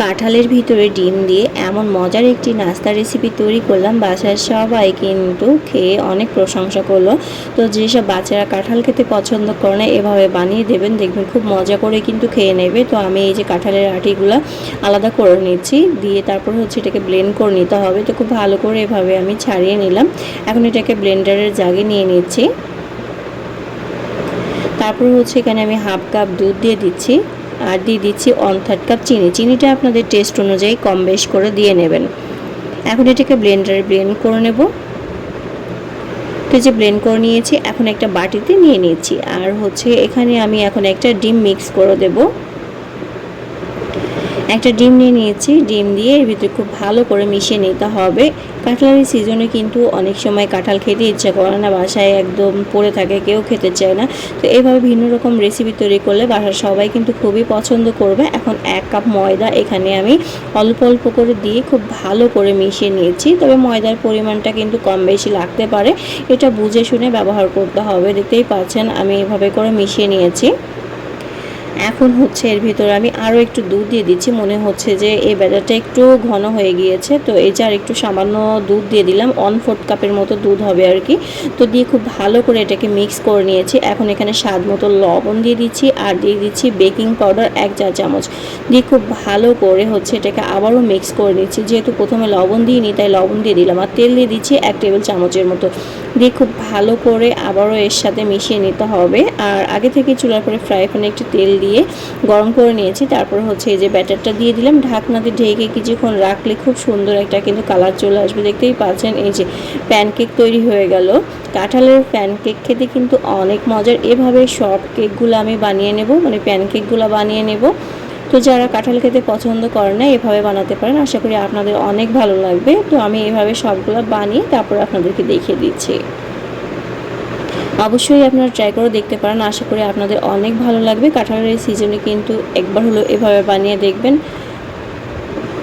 কাঁঠালের ভিতরে ডিম দিয়ে এমন মজার একটি নাস্তা রেসিপি তৈরি করলাম, বাসার সবাই কিন্তু খেয়ে অনেক প্রশংসা করল। তো যেসব বাচ্চারা কাঁঠাল খেতে পছন্দ করে না, এভাবে বানিয়ে দেবেন, দেখবেন খুব মজা করে কিন্তু খেয়ে নেবে। তো আমি এই যে কাঁঠালের আটিগুলো আলাদা করে নিচ্ছি, দিয়ে তারপর হচ্ছে এটাকে ব্লেন্ড করে নিতে হবে। তো খুব ভালো করে এভাবে আমি ছাড়িয়ে নিলাম। এখন এটাকে ব্লেন্ডারের জাগে নিয়ে নিচ্ছি। তারপর হচ্ছে এখানে আমি হাফ কাপ দুধ দিয়ে দিচ্ছি। আর দিয়ে দিচ্ছি ওয়ান থার্ড কাপ চিনি। চিনিটা আপনাদের টেস্ট অনুযায়ী কম বেশ করে দিয়ে নেবেন। এখন এটাকে ব্লেন্ডারে ব্লেন্ড করে নেব। তো যে ব্লেন্ড করে নিয়েছি, এখন একটা বাটিতে নিয়ে নিয়েছি আর হচ্ছে এখানে আমি এখন একটা ডিম মিক্স করে দেবো। একটা ডিম নিয়ে নিয়েছি। ডিম দিয়ে এর ভিতরে খুব ভালো করে মিশিয়ে নিতে হবে। কাঁঠালের সিজনে কিন্তু অনেক সময় কাঁঠাল খেতে ইচ্ছা করে না, বাসায় একদম পড়ে থাকে, কেউ খেতে চায় না। তো এইভাবে ভিন্ন রকম রেসিপি তৈরি করলে বাসার সবাই কিন্তু খুবই পছন্দ করবে। এখন এক কাপ ময়দা এখানে আমি অল্প অল্প করে দিয়ে খুব ভালো করে মিশিয়ে নিয়েছি। তবে ময়দার পরিমাণটা কিন্তু কম বেশি লাগতে পারে। এটা বুঝে শুনে ব্যবহার করতে হবে। দেখতেই পাচ্ছেন, আমি এভাবে করে মিশিয়ে নিয়েছি। এখন হচ্ছে এর ভিতরে আমি আরও একটু দুধ দিয়ে দিচ্ছি। মনে হচ্ছে যে এই ব্যাটারটা একটু ঘন হয়ে গিয়েছে। তো এই যে আর একটু সামান্য দুধ দিয়ে দিলাম ওয়ান ফোর্থ কাপের মতো দুধ হবে আর কি তো দিয়ে খুব ভালো করে এটাকে মিক্স করে নিয়েছি। এখন এখানে স্বাদ মতো লবণ দিয়ে দিচ্ছি আর দিয়ে দিচ্ছি বেকিং পাউডার এক চা চামচ। দিয়ে খুব ভালো করে হচ্ছে এটাকে আবারও মিক্স করে নিচ্ছি। যেহেতু প্রথমে লবণ দিইনি, তাই লবণ দিয়ে দিলাম। আর তেল দিয়ে দিচ্ছি এক টেবিল চামচের মতো। দিয়ে খুব ভালো করে আবারও এর সাথে মিশিয়ে নিতে হবে। আর আগে থেকে চুলার পরে ফ্রাই প্যানে একটু তেল দিয়ে গরম করে নিয়েছি। তারপর হচ্ছে এই যে ব্যাটারটা দিয়ে দিলাম। ঢাকনাতে ঢেকে কিছুক্ষণ রাখলে খুব সুন্দর একটা কিন্তু কালার চলে আসবে। দেখতেই পাচ্ছেন এই যে প্যানকেক তৈরি হয়ে গেল। কাঁঠালের প্যানকেক খেতে কিন্তু অনেক মজার। এভাবে সব কেকগুলো আমি বানিয়ে নেব মানে প্যানকেকগুলো বানিয়ে নেব। তো যারা কাঁঠাল খেতে পছন্দ করে না, এভাবে বানাতে পারেন। আশা করি আপনাদের অনেক ভালো লাগবে। তো আমি এভাবে সবগুলো বানিয়ে তারপর আপনাদেরকে দেখিয়ে দিচ্ছি। অবশ্যই আপনারা ট্রাই করে দেখতে পারেন। আশা করি আপনাদের অনেক ভালো লাগবে। কাঁঠালের এই সিজনে কিন্তু একবার হলো এভাবে বানিয়ে দেখবেন।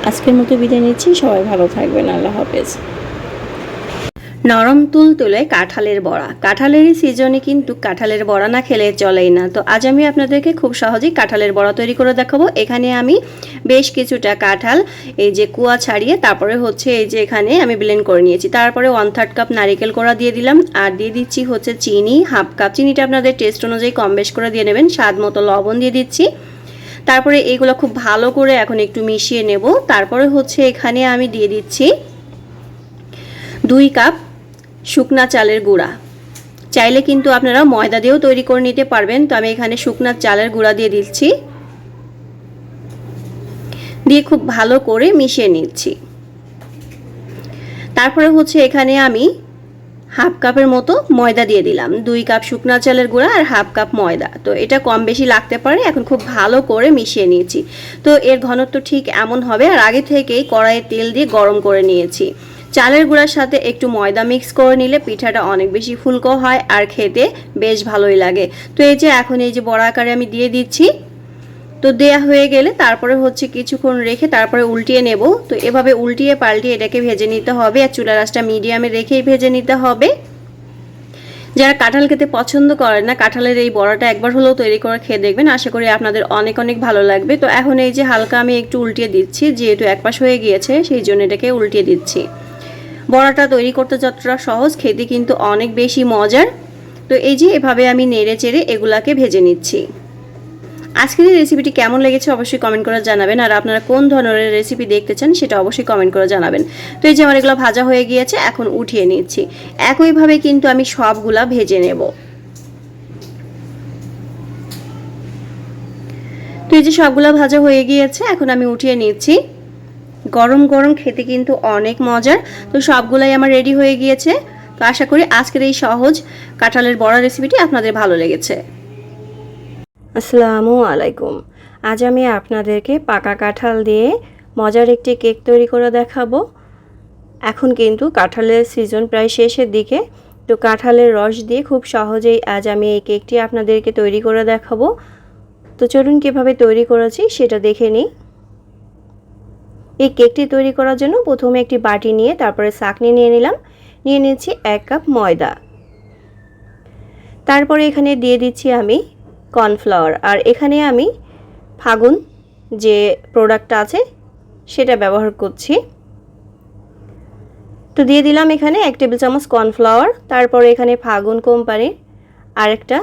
আজকের মতো বিদায় নিচ্ছি। সবাই ভালো থাকবেন। আল্লাহ হাফেজ। নরম তুল তুলে কাঁঠালের বড়া। কাঁঠালের এই সিজনে কিন্তু কাঁঠালের বড়া না খেলে চলেই না। তো আজ আমি আপনাদেরকে খুব সহজেই কাঁঠালের বড়া তৈরি করে দেখাবো। এখানে আমি বেশ কিছুটা কাঁঠাল, এই যে কুয়া ছাড়িয়ে, তারপরে হচ্ছে এই যে এখানে আমি ব্লেন্ড করে নিয়েছি। তারপরে ওয়ান থার্ড কাপ নারিকেল কোড়া দিয়ে দিলাম। আর দিয়ে দিচ্ছি হচ্ছে চিনি হাফ কাপ চিনিটা আপনাদের টেস্ট অনুযায়ী কম বেশ করে দিয়ে নেবেন। স্বাদ মতো লবণ দিয়ে দিচ্ছি। তারপরে এগুলো খুব ভালো করে এখন একটু মিশিয়ে নেব। তারপরে হচ্ছে এখানে আমি দিয়ে দিচ্ছি দুই কাপ শুকনা চালের গুঁড়া। চাইলে কিন্তু আপনারা ময়দা দিয়েও তৈরি করে নিতে পারবেন, তো আমি এখানে শুকনা চালের গুঁড়া দিয়ে দিচ্ছি। দিয়ে খুব ভালো করে মিশিয়ে নিচ্ছি। তারপরে হচ্ছে এখানে আমি হাফ কাপের মতো ময়দা দিয়ে দিলাম, দুই কাপ শুকনা চালের গুঁড়া আর হাফ কাপ ময়দা। তো এটা কম বেশি লাগতে পারে, এখন খুব ভালো করে মিশিয়ে নিয়েছি। তো এর ঘনত্ব ঠিক এমন হবে, আর আগে থেকেই কড়াইয়ে তেল দিয়ে গরম করে নিয়েছি। চালের গুঁড়ার সাথে একটু ময়দা মিক্স করে নিলে পিঠাটা অনেক বেশি ফুলকো হয় আর খেতে বেশ ভালোই লাগে। তো এই যে এখন এই যে বড় আকারে আমি দিয়ে দিচ্ছি, তো দেয়া হয়ে গেলে তারপরে হচ্ছে কিছুক্ষণ রেখে তারপরে উল্টিয়ে নেব। তো এভাবে উল্টিয়ে পাল্টিয়ে এটাকে ভেজে নিতে হবে আর চুলা রাসটা মিডিয়ামে রেখেই ভেজে নিতে হবে। যারা কাঁঠাল খেতে পছন্দ করেন না, কাঁঠালের এই বড়াটা একবার হলেও তৈরি করে খেয়ে দেখবেন। আশা করি আপনাদের অনেক অনেক ভালো লাগবে। তো এখন এই যে হালকা আমি একটু উল্টিয়ে দিচ্ছি, যেহেতু একপাশ হয়ে গিয়েছে, সেই জন্য এটাকে উল্টিয়ে দিচ্ছি। বড়াটা তৈরি করতে যতটা সহজ, খেতে কিন্তু অনেক বেশি মজার। তো এই যে এভাবে আমি নেড়ে চেড়ে এগুলাকে ভেজে নিচ্ছি। আজকের এই রেসিপিটি কেমন লেগেছে অবশ্যই কমেন্ট করে জানাবেন, আর আপনারা কোন ধরনের রেসিপি দেখতে চান সেটা অবশ্যই কমেন্ট করে জানাবেন। তো এই যে আমার এগুলো ভাজা হয়ে গিয়েছে, এখন উঠিয়ে নিচ্ছি। একইভাবে কিন্তু আমি সবগুলা ভেজে নেব। তো এই যে সবগুলা ভাজা হয়ে গিয়েছে, এখন আমি উঠিয়ে নিচ্ছি। গরম গরম খেতে কিন্তু অনেক মজার। তো সবগুলাই আমার রেডি হয়ে গিয়েছে। তো আশা করি আজকের এই সহজ কাঁঠালের বড়া রেসিপিটি আপনাদের ভালো লেগেছে। আসসালামু আলাইকুম। আজ আমি আপনাদেরকে পাকা কাঁঠাল দিয়ে মজার একটি কেক তৈরি করে দেখাবো। এখন কিন্তু কাঁঠালের সিজন প্রায় শেষের দিকে। তো কাঁঠালের রস দিয়ে খুব সহজেই আজ আমি এই কেকটি আপনাদেরকে তৈরি করে দেখাবো। তো চলুন কীভাবে তৈরি করেছি সেটা দেখে নিই। এই কেকটি তৈরি করার জন্য প্রথমে একটি বাটি নিয়ে তারপরে চাকনি নিয়ে নিলাম। নিয়ে নিচ্ছি এক কাপ ময়দা। তারপরে এখানে দিয়ে দিচ্ছি আমি কর্নফ্লাওয়ার। আর এখানে আমি ফাগুন যে প্রোডাক্টটা আছে, সেটা ব্যবহার করছি। তো দিয়ে দিলাম এখানে এক টেবিল চামচ কর্নফ্লাওয়ার। তারপরে এখানে ফাগুন কোম্পানির আরেকটা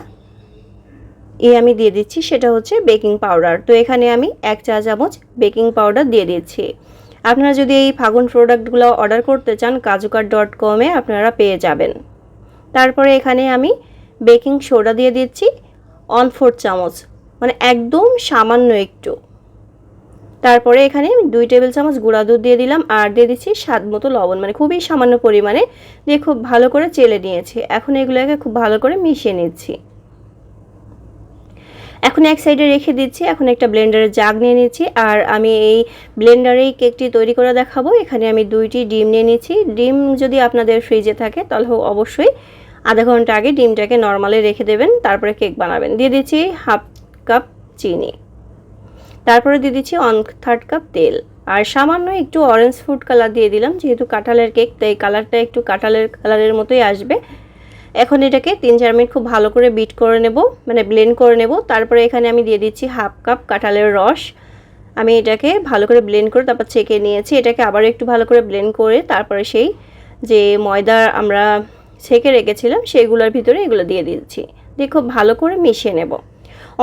এ আমি দিয়ে দিচ্ছি, সেটা হচ্ছে বেকিং পাউডার। তো এখানে আমি এক চা চামচ বেকিং পাউডার দিয়ে দিচ্ছি। আপনারা যদি এই ফাগুন প্রোডাক্টগুলো অর্ডার করতে চান, কাজুকার ডট কমে আপনারা পেয়ে যাবেন। তারপরে এখানে আমি বেকিং সোডা দিয়ে দিচ্ছি অন ফোর চামচ মানে একদম সামান্য একটু। তারপরে এখানে আমি দুই টেবিল চামচ গুঁড়া দুধ দিয়ে দিলাম, আর দিয়ে দিচ্ছি স্বাদ মতো লবণ মানে খুবই সামান্য পরিমাণে, দিয়ে খুব ভালো করে চেলে নিয়েছি। এখন এগুলোকে খুব ভালো করে মিশিয়ে নিচ্ছি। এখন এক সাইডে রেখে দিচ্ছি, এখন একটা ব্লেন্ডারের জাগ নিয়ে নিচ্ছি, আর আমি এই ব্লেন্ডারেই কেকটি তৈরি করে দেখাবো। এখানে আমি দুইটি ডিম নিয়ে নিচ্ছি। ডিম যদি আপনাদের ফ্রিজে থাকে, তাহলে অবশ্যই আধা ঘণ্টা আগে ডিমটাকে নর্মালে রেখে দেবেন, তারপরে কেক বানাবেন। দিয়ে দিচ্ছি হাফ কাপ চিনি। তারপরে দিয়ে দিচ্ছি ওয়ান থার্ড কাপ তেল। আর সামান্য একটু অরেঞ্জ ফুড কালার দিয়ে দিলাম, যেহেতু কাঁঠালের কেক তাই কালারটা একটু কাঁঠালের কালারের মতোই আসবে। এখন এটাকে তিন চার মিনিট খুব ভালো করে বিট করে নেব মানে ব্লেন্ড করে নেব। তারপরে এখানে আমি দিয়ে দিচ্ছি হাফ কাপ কাঁঠালের রস। আমি এটাকে ভালো করে ব্লেন্ড করে তারপর ছেঁকে নিয়েছি। এটাকে আবার একটু ভালো করে ব্লেন্ড করে তারপরে সেই যে ময়দা আমরা ছেঁকে রেখেছিলাম সেইগুলোর ভিতরে এগুলো দিয়ে দিচ্ছি। দিয়ে খুব ভালো করে মিশিয়ে নেব।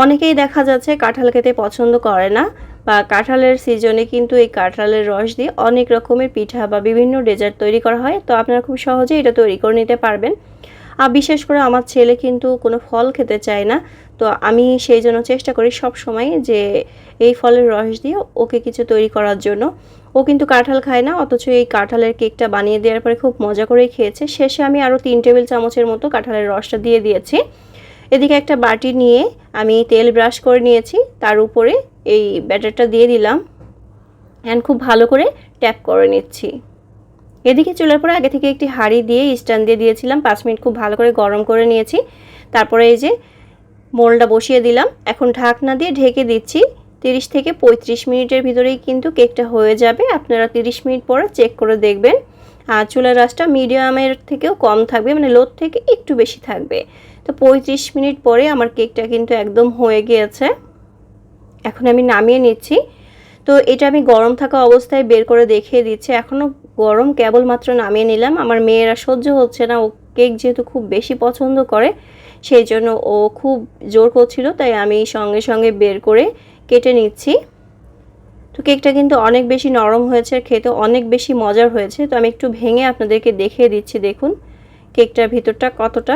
অনেকেই দেখা যাচ্ছে কাঁঠাল খেতে পছন্দ করে না, বা কাঁঠালের সিজনে কিন্তু এই কাঁঠালের রস দিয়ে অনেক রকমের পিঠা বা বিভিন্ন ডেজার্ট তৈরি করা হয়। তো আপনারা খুব সহজে এটা তৈরি করে নিতে পারবেন। আর বিশেষ করে আমার ছেলে কিন্তু কোনো ফল খেতে চায় না। তো আমি সেই জন্য চেষ্টা করি সব সময় যে এই ফলের রস দিয়ে ওকে কিছু তৈরি করার জন্য। ও কিন্তু কাঁঠাল খায় না, অথচ এই কাঁঠালের কেকটা বানিয়ে দেওয়ার পরে খুব মজা করেই খেয়েছে। শেষে আমি আরও তিন টেবিল চামচের মতো কাঁঠালের রসটা দিয়ে দিয়েছি। এদিকে একটা বাটি নিয়ে আমি তেল ব্রাশ করে নিয়েছি, তার উপরে এই ব্যাটারটা দিয়ে দিলাম। অ্যান্ড খুব ভালো করে ট্যাপ করে নিচ্ছি। এদিকে চুলার পরে আগে থেকে একটি হাঁড়ি দিয়ে স্ট্যান্ড দিয়ে দিয়েছিলাম। পাঁচ মিনিট খুব ভালো করে গরম করে নিয়েছি। তারপরে এই যে মোলটা বসিয়ে দিলাম। এখন ঢাকনা দিয়ে ঢেকে দিচ্ছি। তিরিশ থেকে পঁয়ত্রিশ মিনিটের ভিতরেই কিন্তু কেকটা হয়ে যাবে। আপনারা তিরিশ মিনিট পরে চেক করে দেখবেন। আর চুলার রাসটা মিডিয়ামের থেকেও কম থাকবে মানে লোর থেকে একটু বেশি থাকবে। তো পঁয়ত্রিশ মিনিট পরে আমার কেকটা কিন্তু একদম হয়ে গিয়েছে। এখন আমি নামিয়ে নিচ্ছি। তো এটা আমি গরম থাকা অবস্থায় বের করে দেখিয়ে দিচ্ছি। এখনও গরম কেবলমাত্র নামিয়ে নিলাম। আমার মেয়েরা সহ্য হচ্ছে না। ও কেক যেহেতু খুব বেশি পছন্দ করে, সেই জন্য ও খুব জোর করছিল, তাই আমি সঙ্গে সঙ্গে বের করে কেটে নিচ্ছি। তো কেকটা কিন্তু অনেক বেশি নরম হয়েছে, খেতে অনেক বেশি মজার হয়েছে। তো আমি একটু ভেঙে আপনাদেরকে দেখিয়ে দিচ্ছি, দেখুন। কেকটার ভিতরটা কতটা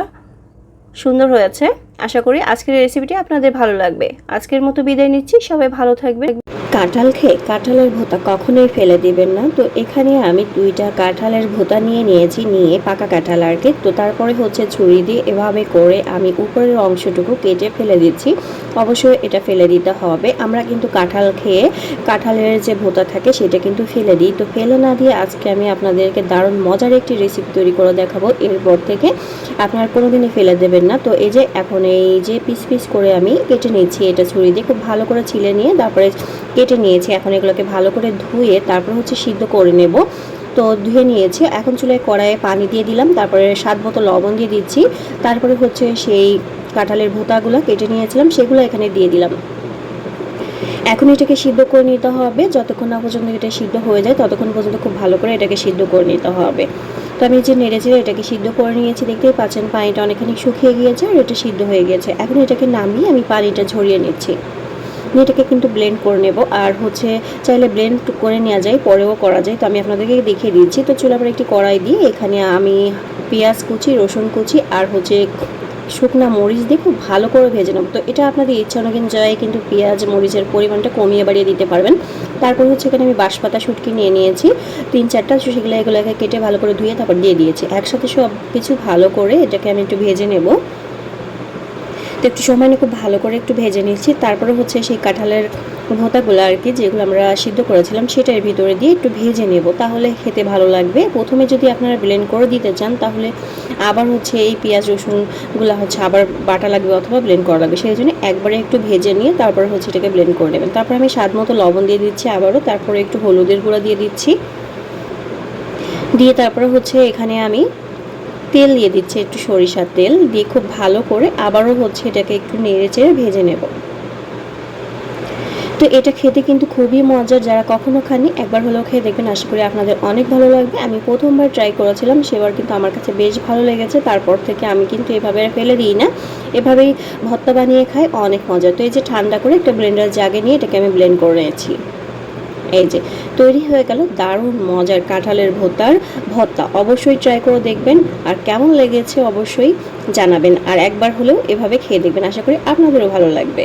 সুন্দর হয়েছে। আশা করি আজকের রেসিপিটি আপনাদের ভালো লাগবে। আজকের মতো বিদায় নিচ্ছি, সবাই ভালো থাকবে কাঁঠাল খেয়ে কাঁঠালের ভোতা কখনোই ফেলে দিবেন না। তো এখানে আমি দুইটা কাঁঠালের ভোতা নিয়ে নিয়েছি, নিয়ে পাকা কাঁঠাল আর কি। তো তারপরে হচ্ছে ছুরি দিয়ে এভাবে করে আমি উপরের অংশটুকু কেটে ফেলে দিচ্ছি। অবশ্যই এটা ফেলে দিতে হবে। আমরা কিন্তু কাঁঠাল খেয়ে কাঁঠালের যে ভোতা থাকে সেটা কিন্তু ফেলে দিই। তো ফেলে না দিয়ে আজকে আমি আপনাদেরকে দারুণ মজার একটি রেসিপি তৈরি করে দেখাবো। এরপর থেকে আপনারা কোনোদিনই ফেলে দেবেন না। তো এই যে এখন এই যে পিস পিস করে আমি কেটে নিচ্ছি এটা ছুরি দিয়ে খুব ভালো করে ছিলে নিয়ে তারপরে কেটে নিয়েছি। এখন এগুলোকে ভালো করে ধুয়ে তারপর হচ্ছে সিদ্ধ করে নেব। তো ধুয়ে নিয়েছি। এখন চুলায় কড়াইয়ে পানি দিয়ে দিলাম। তারপরে স্বাদ মতো লবণ দিয়ে দিচ্ছি। তারপরে হচ্ছে সেই কাঁঠালের ভোতাগুলো কেটে নিয়েছিলাম। সেগুলো এখানে দিয়ে দিলাম। এখন এটাকে সিদ্ধ করে নিতে হবে। যতক্ষণ না পর্যন্ত এটা সিদ্ধ হয়ে যায়, ততক্ষণ পর্যন্ত খুব ভালো করে এটাকে সিদ্ধ করে নিতে হবে। তো আমি যে নেড়ে চেড়ে এটাকে সিদ্ধ করে নিয়েছি, দেখতেই পাচ্ছেন পানিটা অনেকখানি শুকিয়ে গিয়েছে আর এটা সিদ্ধ হয়ে গেছে। এখন এটাকে নামিয়ে আমি পানিটা ঝরিয়ে নিচ্ছি। এটাকে কিন্তু ব্লেন্ড করে নেব। আর হচ্ছে চাইলে ব্লেন্ড করে নেওয়া যায়, পরেও করা যায়। তো আমি আপনাদেরকে দেখিয়ে দিচ্ছি। তো চুলার পরে একটি কড়াই দিয়ে এখানে আমি পেঁয়াজ কুচি, রসুন কুচি আর হচ্ছে শুকনা মরিচ দিয়ে খুব ভালো করে ভেজে নেব। তো এটা আপনাদের ইচ্ছা অনুযায়ী কিন্তু পেঁয়াজ মরিচের পরিমাণটা কমিয়ে বাড়িয়ে দিতে পারবেন। তারপর হচ্ছে এখানে আমি বাঁশপাতা শুটকি নিয়ে নিয়েছি। তিন চারটা সেগুলো এগুলোকে কেটে ভালো করে ধুয়ে তারপর দিয়ে দিয়েছি। একসাথে সব কিছু ভালো করে এটাকে আমি একটু ভেজে নেব। তো একটু সময় নিয়ে খুব ভালো করে একটু ভেজে নিচ্ছি তারপরে হচ্ছে সেই কাঁঠালের ভোতাগুলো আর কি, যেগুলো আমরা সিদ্ধ করেছিলাম, সেটার ভিতরে দিয়ে একটু ভেজে নেব। তাহলে খেতে ভালো লাগবে। প্রথমে যদি আপনারা ব্লেন্ড করে দিতে চান, তাহলে আবার হচ্ছে এই পেঁয়াজ, রসুনগুলো হচ্ছে আবার বাটা লাগবে অথবা ব্লেন্ড করা লাগবে। সেই জন্য একবারে একটু ভেজে নিয়ে তারপরে হচ্ছে এটাকে ব্লেন্ড করে নেবেন। তারপর আমি স্বাদ মতো লবণ দিয়ে দিচ্ছি আবারও। তারপরে একটু হলুদের গুঁড়া দিয়ে দিচ্ছি। দিয়ে তারপরে হচ্ছে এখানে আমি তেল দিয়ে দিচ্ছি একটু সরিষার তেল, দিয়ে খুব ভালো করে আবারও হচ্ছে এটাকে একটু নেড়ে চেড়ে ভেজে নেব। তো এটা খেতে কিন্তু খুবই মজার, যারা কখনো খাননি একবার হলেও খেয়ে দেখবেন, আশা করি আপনাদের অনেক ভালো লাগবে। আমি প্রথমবার ট্রাই করেছিলাম, সেবার কিন্তু আমার কাছে বেশ ভালো লেগেছে, তারপর থেকে আমি কিন্তু এভাবে ফেলে দিই না। এভাবেই ভত্তা বানিয়ে খাই, অনেক মজা। তো এই যে ঠান্ডা করে একটা ব্লেন্ডার জাগে নিয়ে এটাকে আমি ব্লেন্ড করে নিয়েছি। এই যে, তৈরি হয়ে গেল দারুণ মজার কাঁঠালের ভর্তার ভর্তা। অবশ্যই ট্রাই করে দেখবেন, আর কেমন লেগেছে অবশ্যই জানাবেন। আর একবার হলেও এভাবে খেয়ে দেখবেন। আশা করি আপনাদেরও ভালো লাগবে।